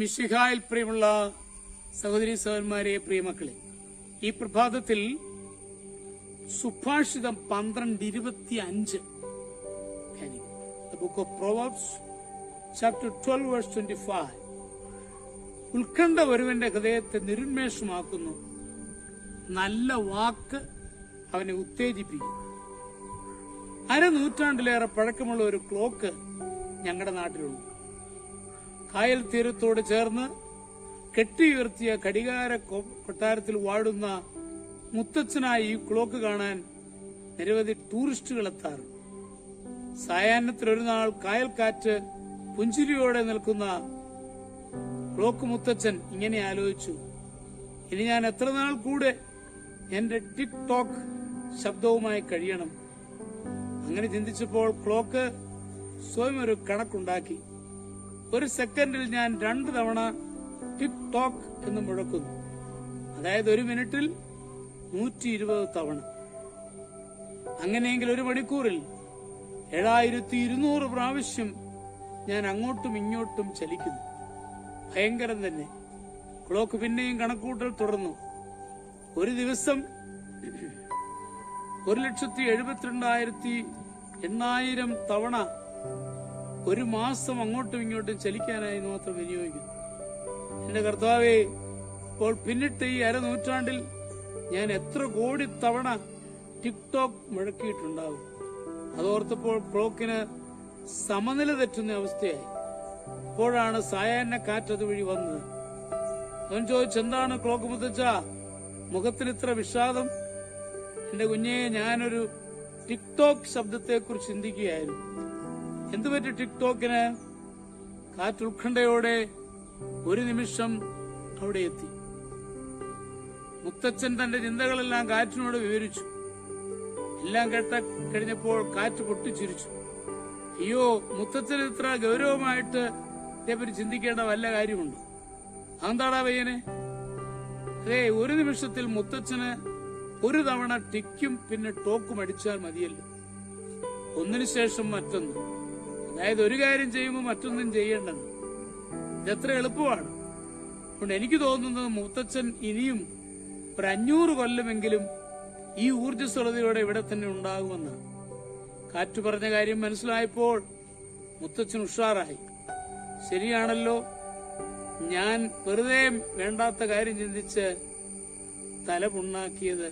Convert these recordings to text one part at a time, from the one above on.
മിഷിഹായിൽ പ്രിയമുള്ള സഹോദരി സഹോദരന്മാരെ പ്രിയമക്കളെ ഈ പ്രഭാതത്തിൽ സുഭാഷിതം പന്ത്രണ്ട് ഇരുപത്തി അഞ്ച് book of chapter twelve verse twenty five ഉത്കണ്ഠ ഒരുവന്റെ ഹൃദയത്തെ നിരുന്മേഷമാക്കുന്നു. നല്ല വാക്ക് അവനെ ഉത്തേജിപ്പിക്കും. അരനൂറ്റാണ്ടിലേറെ പഴക്കമുള്ള ഒരു ക്ലോക്ക് ഞങ്ങളുടെ നാട്ടിലുണ്ട്. കായൽ തീരത്തോട് ചേർന്ന് കെട്ടിയുയർത്തിയ ഘടികാര കൊട്ടാരത്തിൽ വാഴുന്ന മുത്തച്ഛനായി ഈ ക്ലോക്ക് കാണാൻ നിരവധി ടൂറിസ്റ്റുകൾ എത്താറുണ്ട് സായാഹ്നത്തിൽ കായൽക്കാറ്റ് പുഞ്ചിരിയോടെ നിൽക്കുന്ന ക്ലോക്ക് മുത്തച്ഛൻ ഇങ്ങനെ ആലോചിച്ചു. ഇനി ഞാൻ എത്ര നാൾ കൂടെ എന്റെ ടിക് ടോക്ക് ശബ്ദവുമായി കഴിയണം? അങ്ങനെ ചിന്തിച്ചപ്പോൾ ക്ലോക്ക് സ്വയം ഒരു കണക്കുണ്ടാക്കി. ഒരു സെക്കൻഡിൽ ഞാൻ രണ്ട് തവണ ടിക് ടോക്ക് എന്ന് മുഴക്കുന്നു. അതായത് ഒരു മിനിറ്റിൽ നൂറ്റി ഇരുപത് തവണ. അങ്ങനെയെങ്കിൽ ഒരു മണിക്കൂറിൽ ഏഴായിരത്തി ഇരുന്നൂറ് പ്രാവശ്യം ഞാൻ അങ്ങോട്ടും ഇങ്ങോട്ടും ചലിക്കുന്നു. ഭയങ്കരം തന്നെ. ക്ലോക്ക് പിന്നെയും കണക്കൂട്ടൽ തുടർന്നു. ഒരു ദിവസം ഒരു ലക്ഷത്തി എഴുപത്തിരണ്ടായിരത്തി എണ്ണായിരം തവണ ഒരു മാസം അങ്ങോട്ടും ഇങ്ങോട്ടും ചലിക്കാനായി മാത്രം വിനിയോഗിക്കുന്നു. എന്റെ കർത്താവെ ഇപ്പോൾ പിന്നിട്ട് ഈ അരനൂറ്റാണ്ടിൽ ഞാൻ എത്ര കോടി തവണ ടിക്ടോക്ക് മുഴക്കിയിട്ടുണ്ടാവും. അതോർത്തപ്പോൾ ക്ലോക്കിന് സമനില തെറ്റുന്ന അവസ്ഥയായി. അപ്പോഴാണ് സായാഹ്ന കാറ്റ് അതുവഴി വന്നത്. അവൻ ചോദിച്ചെന്താണ് ക്ലോക്ക് മുത്തച്ഛ? മുഖത്തിന് ഇത്ര വിഷാദം? എന്റെ കുഞ്ഞെ ഞാനൊരു ടിക്ടോക്ക് ശബ്ദത്തെ കുറിച്ച് ചിന്തിക്കുകയായിരുന്നു. എന്തുപറ്റി ടിക്ടോക്കിന്? കാറ്റ് ഉത്കണ്ഠയോടെ ഒരു നിമിഷം അവിടെ എത്തി. മുത്തച്ഛൻ തന്റെ ചിന്തകളെല്ലാം കാറ്റിനോട് വിവരിച്ചു. എല്ലാം കേട്ട കഴിഞ്ഞപ്പോൾ കാറ്റ് പൊട്ടിച്ചിരിച്ചു. അയ്യോ മുത്തച്ഛന് ഇത്ര ഗൗരവമായിട്ട് ഇതേപ്പറ്റി ചിന്തിക്കേണ്ട വല്ല കാര്യമുണ്ട്? അതെന്താടാ പയ്യനെ? അതെ ഒരു നിമിഷത്തിൽ മുത്തച്ഛന് ഒരു തവണ ടിക്കും പിന്നെ ടോക്കും അടിച്ചാൽ മതിയല്ലോ. ഒന്നിനു ശേഷം മറ്റൊന്ന്. അതായത് ഒരു കാര്യം ചെയ്യുമ്പോൾ മറ്റൊന്നും ചെയ്യേണ്ടത്. ഇതെത്ര എളുപ്പമാണ്. അതുകൊണ്ട് എനിക്ക് തോന്നുന്നത് മുത്തച്ഛൻ ഇനിയും ഒരു അഞ്ഞൂറ് കൊല്ലമെങ്കിലും ഈ ഊർജസ്വലതയോടെ ഇവിടെ തന്നെ ഉണ്ടാകുമെന്ന്. കാറ്റു പറഞ്ഞ കാര്യം മനസ്സിലായപ്പോൾ മുത്തച്ഛൻ ഉഷാറായി. ശരിയാണല്ലോ ഞാൻ വെറുതെ വേണ്ടാത്ത കാര്യം ചിന്തിച്ച് തല പുണ്ണാക്കിയത്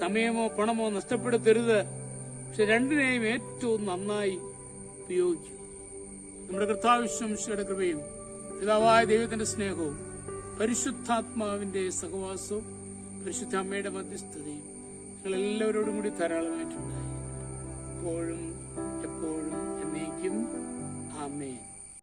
സമയമോ പണമോ നഷ്ടപ്പെടുത്തരുത്. പക്ഷെ രണ്ടിനെയും ഏറ്റവും നന്നായി ഉപയോഗിക്കും. നമ്മുടെ കർത്താവിശ്വംശയുടെ കൃപയും പിതാവായ ദൈവത്തിന്റെ സ്നേഹവും പരിശുദ്ധാത്മാവിന്റെ സഹവാസവും പരിശുദ്ധ അമ്മയുടെ മധ്യസ്ഥതയും നിങ്ങൾ എല്ലാവരോടും കൂടി ധാരാളമായിട്ടുണ്ടായി എപ്പോഴും എപ്പോഴും എന്നേക്കും. ആമേൻ.